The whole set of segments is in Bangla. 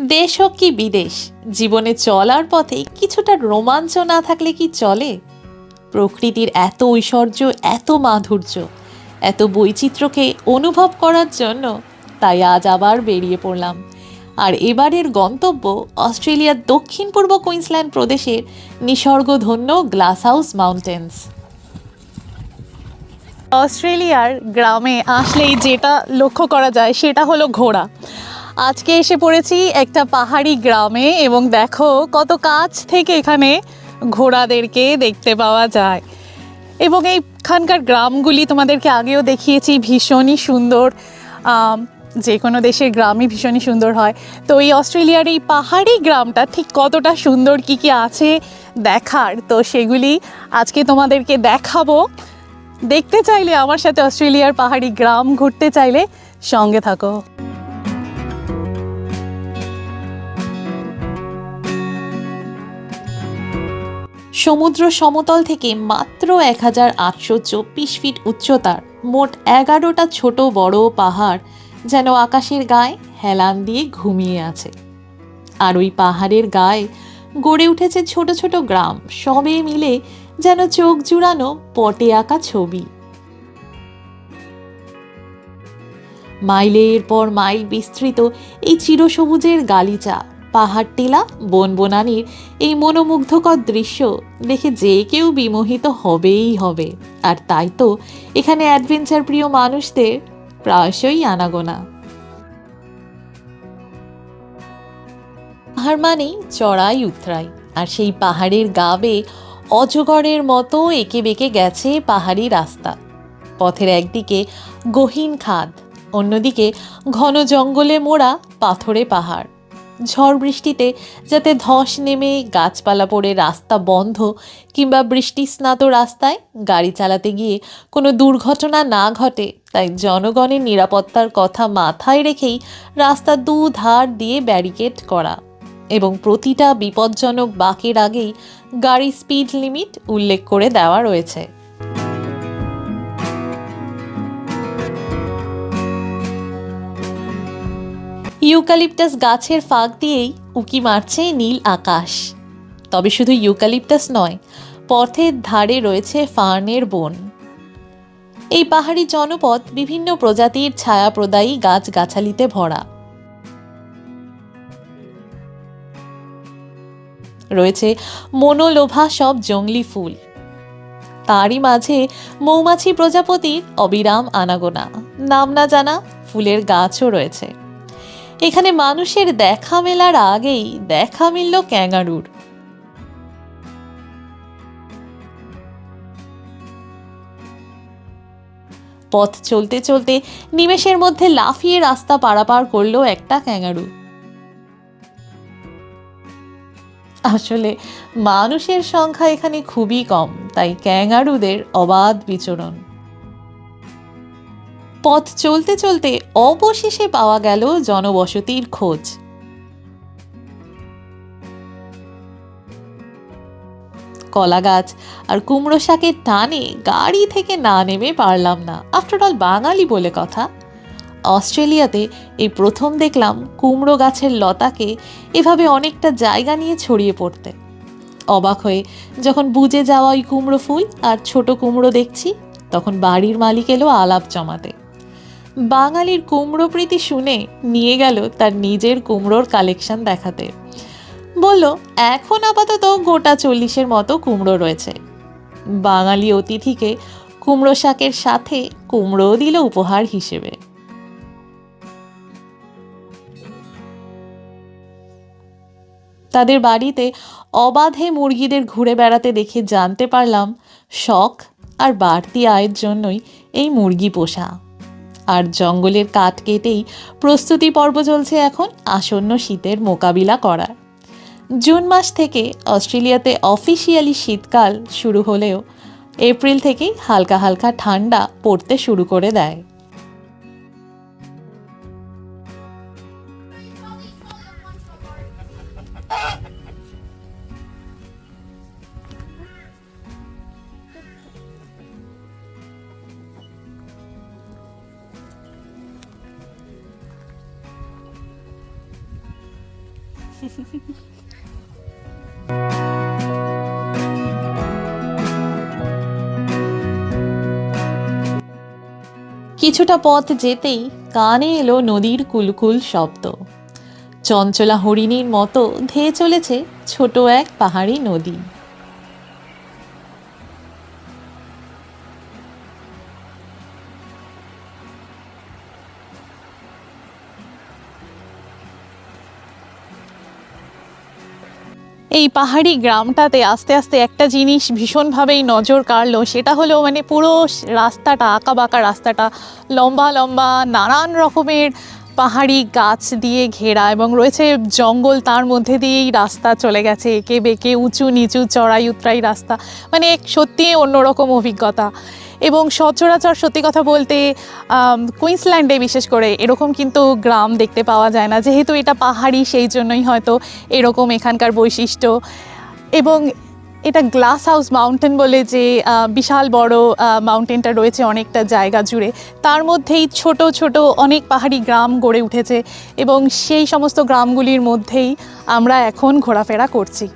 দেশ হোক কি বিদেশ, জীবনে চলার পথে কিছুটা রোমাঞ্চ না থাকলে কি চলে? প্রকৃতির এত ঐশ্বর্য, এত মাধুর্য, এত বৈচিত্র্যকে অনুভব করার জন্য তাই আজ আবার বেরিয়ে পড়লাম। আর এবারের গন্তব্য অস্ট্রেলিয়ার দক্ষিণ পূর্ব কুইন্সল্যান্ড প্রদেশের নিসর্গধন্য গ্লাস হাউস মাউন্টেন্স। অস্ট্রেলিয়ার গ্রামে আসলেই যেটা লক্ষ্য করা যায় সেটা হলো ঘোড়া। আজকে এসে পড়েছি একটা পাহাড়ি গ্রামে এবং দেখো কত কাছ থেকে এখানে ঘোড়াদেরকে দেখতে পাওয়া যায়। এবং এইখানকার গ্রামগুলি তোমাদেরকে আগেও দেখিয়েছি, ভীষণই সুন্দর। যে কোনো দেশের গ্রামই ভীষণই সুন্দর হয়। তো এই অস্ট্রেলিয়ার এই পাহাড়ি গ্রামটা ঠিক কতটা সুন্দর, কি কি আছে দেখার? তো সেগুলি আজকে তোমাদেরকে দেখাবো। দেখতে চাইলে আমার সাথে অস্ট্রেলিয়ার পাহাড়ি গ্রাম ঘুরতে চাইলে সঙ্গে থাকো। সমুদ্র সমতল থেকে মাত্র এক হাজার আটশো চব্বিশ ফিট উচ্চতার মোট এগারোটা ছোট বড় পাহাড় যেন আকাশের গায়ে হেলান দিয়ে ঘুমিয়ে আছে। আর ওই পাহাড়ের গায়ে গড়ে উঠেছে ছোট ছোট গ্রাম, সবে মিলে যেন চোখ জুড়ানো পটে আঁকা ছবি। মাইলের পর মাইল বিস্তৃত এই চিরসবুজের গালিচা পাহাড় টিলা বনবনানির এই মনোমুগ্ধকর দৃশ্য দেখে যে কেউ বিমোহিত হবেই হবে। আর তাই তো এখানে অ্যাডভেঞ্চার প্রিয় মানুষদের প্রায়শই আনাগোনা। পাহাড় মানেই চড়াই উতরাই, আর সেই পাহাড়ের গাবে অজগরের মতো এঁকে বেঁকে গেছে পাহাড়ি রাস্তা। পথের একদিকে গহীন খাদ, অন্যদিকে ঘন জঙ্গলে মোড়া পাথরে পাহাড়। ঝড় বৃষ্টিতে যাতে ধস নেমে গাছপালা পড়ে রাস্তা বন্ধ কিংবা বৃষ্টি স্নাত রাস্তায় গাড়ি চালাতে গিয়ে কোনো দুর্ঘটনা না ঘটে, তাই জনগণের নিরাপত্তার কথা মাথায় রেখেই রাস্তার দু ধার দিয়ে ব্যারিকেড করা এবং প্রতিটা বিপজ্জনক বাঁকের আগেই গাড়ি স্পিড লিমিট উল্লেখ করে দেওয়া রয়েছে। ইউক্যালিপটাস গাছের ফাঁক দিয়েই উকি মারছে নীল আকাশ। তবে শুধু ইউকালিপটাস নয়, পথের ধারে রয়েছে ফার্নের বন। এই পাহাড়ি জনপদ বিভিন্ন প্রজাতির ছায়াপ্রদায়ী গাছগাছালিতে ভরা। রয়েছে মনোলোভা সব জংলি ফুল। তারই মাঝে মৌমাছি প্রজাপতির অবিরাম আনাগোনা। নাম না জানা ফুলের গাছও রয়েছে। এখানে মানুষের দেখা মেলার আগেই দেখা মিলল ক্যাঙ্গারুর। পথ চলতে চলতে নিমেষের মধ্যে লাফিয়ে রাস্তা পারাপার করল একটা ক্যাঙ্গারু। আসলে মানুষের সংখ্যা এখানে খুবই কম, তাই ক্যাঙ্গারুদের অবাধ বিচরণ। পথ চলতে চলতে অবশেষে পাওয়া গেল জনবসতির খোঁজ। কলা গাছ আর কুমড়ো শাকের টানে গাড়ি থেকে না নেমে পারলাম না। আফটার অল বাঙালি বলে কথা। অস্ট্রেলিয়াতে এই প্রথম দেখলাম কুমড়ো গাছের লতাকে এভাবে অনেকটা জায়গা নিয়ে ছড়িয়ে পড়তে। অবাক হয়ে যখন বুঝে যাওয়া ওই কুমড়ো ফুল আর ছোট কুমড়ো দেখছি, তখন বাড়ির মালিক এলো আলাপ জমাতে। বাঙালির কুমড়ো প্রীতি শুনে নিয়ে গেল তার নিজের কুমড়োর কালেকশন দেখাতে। বলল, এখন আপাতত গোটা চল্লিশের মতো কুমড়ো রয়েছে। বাঙালি অতিথিকে কুমড়ো শাকের সাথে কুমড়োও দিল উপহার হিসেবে। তাদের বাড়িতে অবাধে মুরগিদের ঘুরে বেড়াতে দেখে জানতে পারলাম, শখ আর বাড়তি আয়ের জন্যই এই মুরগি পোষা। আর জঙ্গলের কাঠ কেটেই প্রস্তুতি পর্ব চলছে এখন আসন্ন শীতের মোকাবিলা করার। জুন মাস থেকে অস্ট্রেলিয়াতে অফিসিয়ালি শীতকাল শুরু হলেও এপ্রিল থেকেই হালকা হালকা ঠান্ডা পড়তে শুরু করে দেয়। কিছুটা পথ যেতেই কানে এলো নদীর কুলকুল শব্দ। চঞ্চলা হরিণীর মতো ধেয়ে চলেছে ছোট এক পাহাড়ি নদী। এই পাহাড়ি গ্রামটাতে আস্তে আস্তে একটা জিনিস ভীষণভাবেই নজর কাড়লো। সেটা হলো মানে পুরো রাস্তাটা আঁকা বাঁকা রাস্তাটা, লম্বা লম্বা নানান রকমের পাহাড়ি গাছ দিয়ে ঘেরা এবং রয়েছে জঙ্গল তার মধ্যে দিয়েই রাস্তা চলে গেছে। একে বেঁকে উঁচু নিচু চড়াই উতরাই রাস্তা। মানে সত্যিই অন্যরকম অভিজ্ঞতা। এবং সচরাচর সত্যি কথা বলতে কুইন্সল্যান্ডে বিশেষ করে এরকম কিন্তু গ্রাম দেখতে পাওয়া যায় না। যেহেতু এটা পাহাড়ি, সেই জন্যই হয়তো এরকম এখানকার বৈশিষ্ট্য। এবং এটা গ্লাস হাউস মাউন্টেন বলে যে বিশাল বড় মাউন্টেনটা রয়েছে অনেকটা জায়গা জুড়ে, তার মধ্যেই ছোট ছোট অনেক পাহাড়ি গ্রাম গড়ে উঠেছে এবং সেই সমস্ত গ্রামগুলির মধ্যেই আমরা এখন ঘোরাফেরা করছি।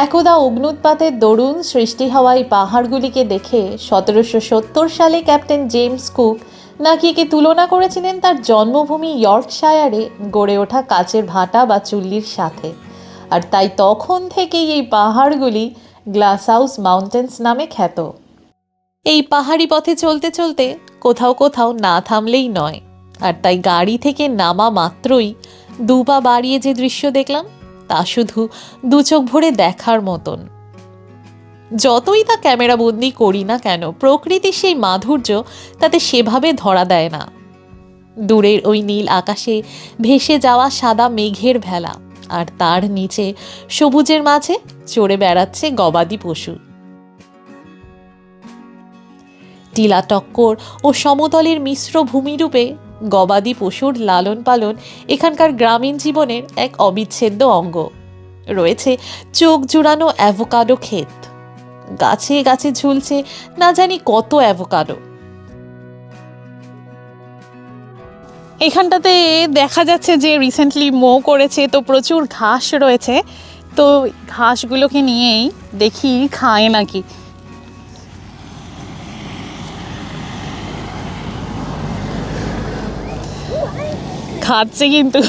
একদা অগ্নুৎপাতের দরুন সৃষ্টি হওয়া এই পাহাড়গুলিকে দেখে সতেরোশো সত্তর সালে ক্যাপ্টেন জেমস কুক নাকি একে তুলনা করেছিলেন তার জন্মভূমি ইয়র্কশায়ারে গড়ে ওঠা কাচের ভাটা বা চুল্লির সাথে। আর তাই তখন থেকেই এই পাহাড়গুলি গ্লাস হাউস মাউন্টেন্স নামে খ্যাত। এই পাহাড়ি পথে চলতে চলতে কোথাও কোথাও না থামলেই নয়। আর তাই গাড়ি থেকে নামা মাত্রই দু পা বাড়িয়ে যে দৃশ্য দেখলাম তা শুধু দু চোখ ভরে দেখার মতন। যতই তা ক্যামেরা বন্দি করি না কেন, প্রকৃতির সেই মাধুর্য তাতে সেভাবে ধরা দেয় না। দূরের ওই নীল আকাশে ভেসে যাওয়া সাদা মেঘের ভেলা, আর তার নিচে সবুজের মাঝে চড়ে বেড়াচ্ছে গবাদি পশু। টিলা টক্কর ও সমতলের মিশ্র ভূমিরূপে গবাদি পশুর লালন পালন এখানকার গ্রামীণ জীবনের এক অবিচ্ছেদ্য অঙ্গ। রয়েছে চোখ জুড়ানো অ্যাভোকাডো ক্ষেত। গাছে গাছে ঝুলছে না জানি কত অ্যাভোকাডো। এখানটাতে দেখা যাচ্ছে যে রিসেন্টলি মো করেছে, তো প্রচুর ঘাস রয়েছে। তো ঘাসগুলোকে নিয়েই দেখি খায় নাকি। খাচ্ছে কিন্তু।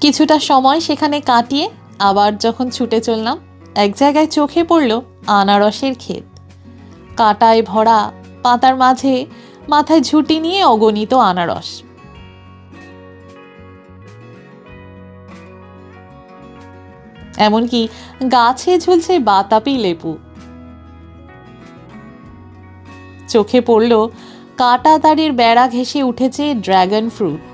কিছুটা সময় সেখানে কাটিয়ে আবার যখন ছুটে চললাম, এক জায়গায় চোখে পড়ল আনারসের ক্ষেত। কাঁটায় ভরা পাতার মাঝে মাথায় ঝুঁটি নিয়ে অগণিত আনারস। এমনকি গাছে ঝুলছে বাতাপি লেবু। চোখে পড়ল কাটা দাড়ির বেড়া ঘেঁষে উঠেছে ড্র্যাগন ফ্রুট।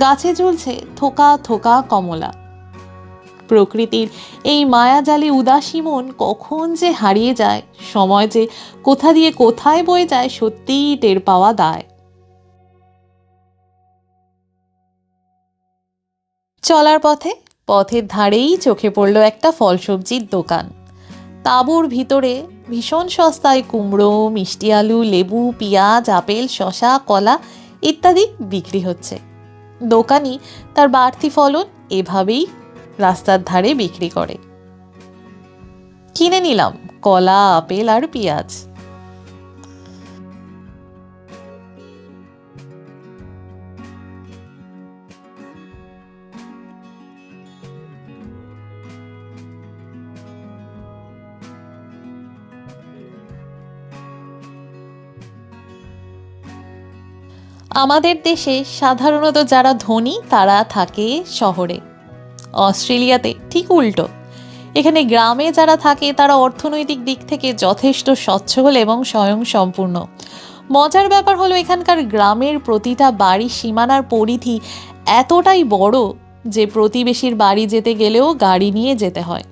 গাছে ঝুলছে থোকা থোকা কমলা। প্রকৃতির এই মায়াজালে উদাসী মন কখন যে হারিয়ে যায়, সময় যে কোথা দিয়ে কোথায় বয়ে যায়, সত্যিই টের পাওয়া দায়। চলার পথে পথের ধারেই চোখে পড়ল একটা ফল সবজির দোকান। তাঁবুর ভিতরে ভীষণ সস্তায় কুমড়ো, মিষ্টি আলু, লেবু, পেঁয়াজ, আপেল শশা কলা ইত্যাদি বিক্রি হচ্ছে। দোকানি তার বাড়তি ফলন এভাবেই রাস্তার ধারে বিক্রি করে। কিনে নিলাম কলা, আপেল আর পেঁয়াজ। আমাদের দেশে সাধারণত যারা ধনী, তারা থাকে শহরে। অস্ট্রেলিয়াতে ঠিক উল্টো। এখানে গ্রামে যারা থাকে, তারা অর্থনৈতিক দিক থেকে যথেষ্ট সচ্ছল এবং স্বয়ংসম্পূর্ণ। মজার ব্যাপার হলো এখানকার গ্রামের প্রতিটা বাড়ি সীমানার পরিধি এতটাই বড় যে প্রতিবেশীর বাড়ি যেতে গেলেও গাড়ি নিয়ে যেতে হয়।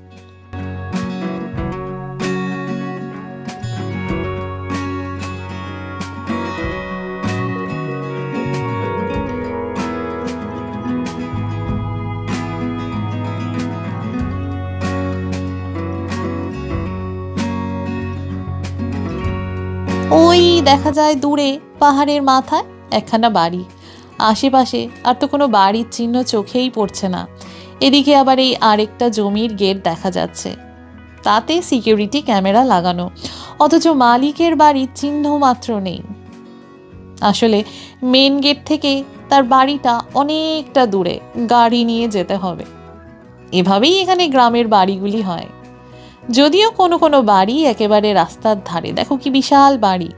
ওই দেখা যায় দূরে, পাহাড়ের মাথায় একখানা বাড়ি। আশেপাশে আর তো কোনো বাড়ির চিহ্ন চোখেই পড়ছে না। এদিকে আবার এই আরেকটা জমির গেট দেখা যাচ্ছে। তাতে সিকিউরিটি ক্যামেরা লাগানো। অথচ মালিকের বাড়ির চিহ্ন মাত্র নেই। আসলে মেন গেট থেকে তার বাড়িটা অনেকটা দূরে, গাড়ি নিয়ে যেতে হবে। এভাবেই এখানে গ্রামের বাড়িগুলি হয়। যদিও কোনো কোনো বাড়ি একেবারে রাস্তার ধারে। দেখো কি বিশাল বাড়ি।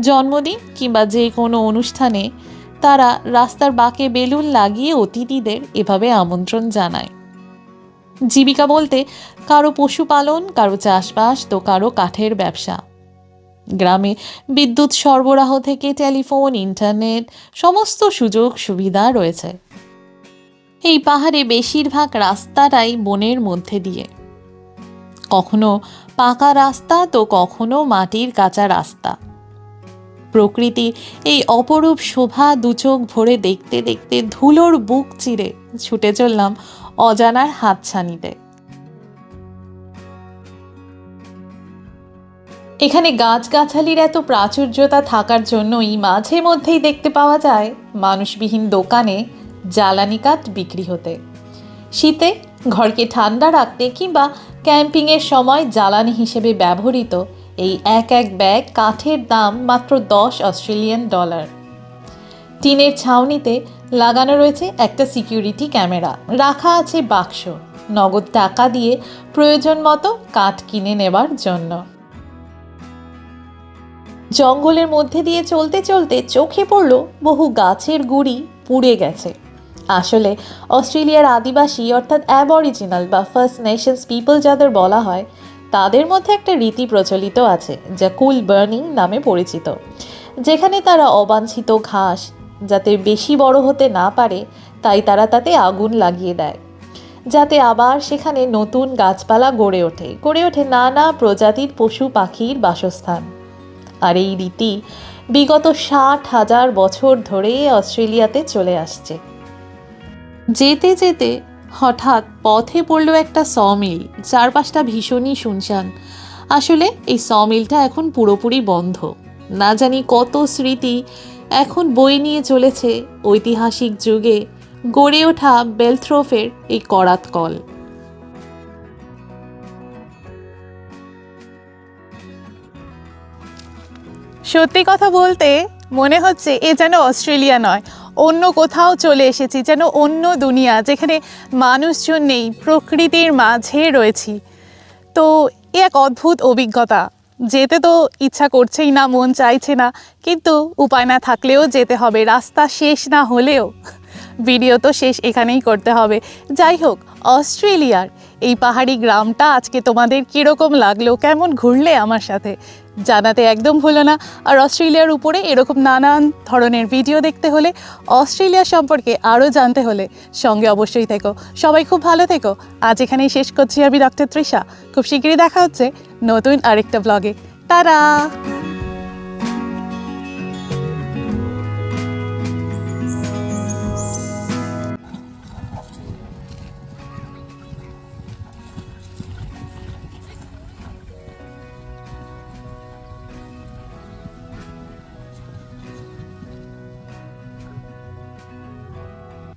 জন্মদিন কিংবা যে কোনো অনুষ্ঠানে তারা রাস্তার বাঁকে বেলুন লাগিয়ে অতিথিদের এভাবে আমন্ত্রণ জানায়। জীবিকা বলতে কারও পশুপালন, কারও চাষবাস তো কারও কাঠের ব্যবসা। গ্রামে বিদ্যুৎ সরবরাহ থেকে টেলিফোন, ইন্টারনেট, সমস্ত সুযোগ সুবিধা রয়েছে। এই পাহাড়ে বেশিরভাগ রাস্তাটাই বনের মধ্যে দিয়ে। কখনো পাকা রাস্তা তো কখনো মাটির কাঁচা রাস্তা। প্রকৃতি এই অপরূপ শোভা দুচোখ ভরে দেখতে দেখতে ধুলোর বুক চিরে ছুটে চললাম অজানার হাতছানিতে। এখানে গাছগাছালির এত প্রাচুর্যতা থাকার জন্যই মাঝে মধ্যেই দেখতে পাওয়া যায় মানুষবিহীন দোকানে জ্বালানি কাঠ বিক্রি হতে। শীতে ঘরকে ঠান্ডা রাখতে কিংবা ক্যাম্পিংয়ের সময় জ্বালানি হিসেবে ব্যবহৃত এই এক এক ব্যাগ কাঠের দাম মাত্র দশ অস্ট্রেলিয়ান ডলার। টিনের ছাউনিতে লাগানো রয়েছে একটা সিকিউরিটি ক্যামেরা। রাখা আছে বাক্স। নগদ টাকা দিয়ে প্রয়োজন মতো কাঠ কিনে নেবার জন্য। জঙ্গলের মধ্যে দিয়ে চলতে চলতে চোখে পড়ল বহু গাছের গুড়ি পুড়ে গেছে। আসলে অস্ট্রেলিয়ার আদিবাসী, অর্থাৎ অ্যাবরিজিনাল বা ফার্স্ট নেশনস পিপল যাদের বলা হয়, তাদের মধ্যে একটা রীতি প্রচলিত আছে, যা কুল বার্নিং নামে পরিচিত। যেখানে তারা অবাঞ্ছিত ঘাস, যাতে বেশি বড় হতে না পারে, তাই তারা তাতে আগুন লাগিয়ে দেয়। যাতে আবার সেখানে নতুন গাছপালা গড়ে ওঠে গড়ে ওঠে নানা প্রজাতির পশু পাখির বাসস্থান। আর এই রীতি বিগত ষাট হাজার বছর ধরে অস্ট্রেলিয়াতে চলে আসছে। যেতে যেতে হঠাৎ পথে পড়ল একটা সমিল, চারপাশটা ভীষণই শুনশান। আসলে এই সমিলটা এখন পুরোপুরি বন্ধ। না জানি কত স্মৃতি এখন বই নিয়ে চলেছে ঐতিহাসিক যুগে গড়ে ওঠা বেলথ্রোফের এই করাত কল। সত্যি কথা বলতে মনে হচ্ছে এ যেন অস্ট্রেলিয়া নয় অন্য কোথাও চলে এসেছি, যেন অন্য দুনিয়া, যেখানে মানুষজন নেই, প্রকৃতির মাঝে রয়েছি। তো এ এক অদ্ভুত অভিজ্ঞতা। যেতে তো ইচ্ছা করছেই না, মন চাইছে না, কিন্তু উপায় না থাকলেও যেতে হবে, রাস্তা শেষ না হলেও। ভিডিও তো শেষ এখানেই করতে হবে। যাই হোক, অস্ট্রেলিয়ার এই পাহাড়ি গ্রামটা আজকে তোমাদের কীরকম লাগল, কেমন ঘুরলে আমার সাথে? জানাতে একদম ভুলো না। আর অস্ট্রেলিয়ার উপরে এরকম নানান ধরনের ভিডিও দেখতে হলে, অস্ট্রেলিয়া সম্পর্কে আরও জানতে হলে সঙ্গে অবশ্যই থেকো। সবাই খুব ভালো থেকো। আজ এখানেই শেষ করছি আমি ডক্টর তৃষা। খুব শীঘ্রই দেখা হচ্ছে নতুন আরেকটা ব্লগে তারা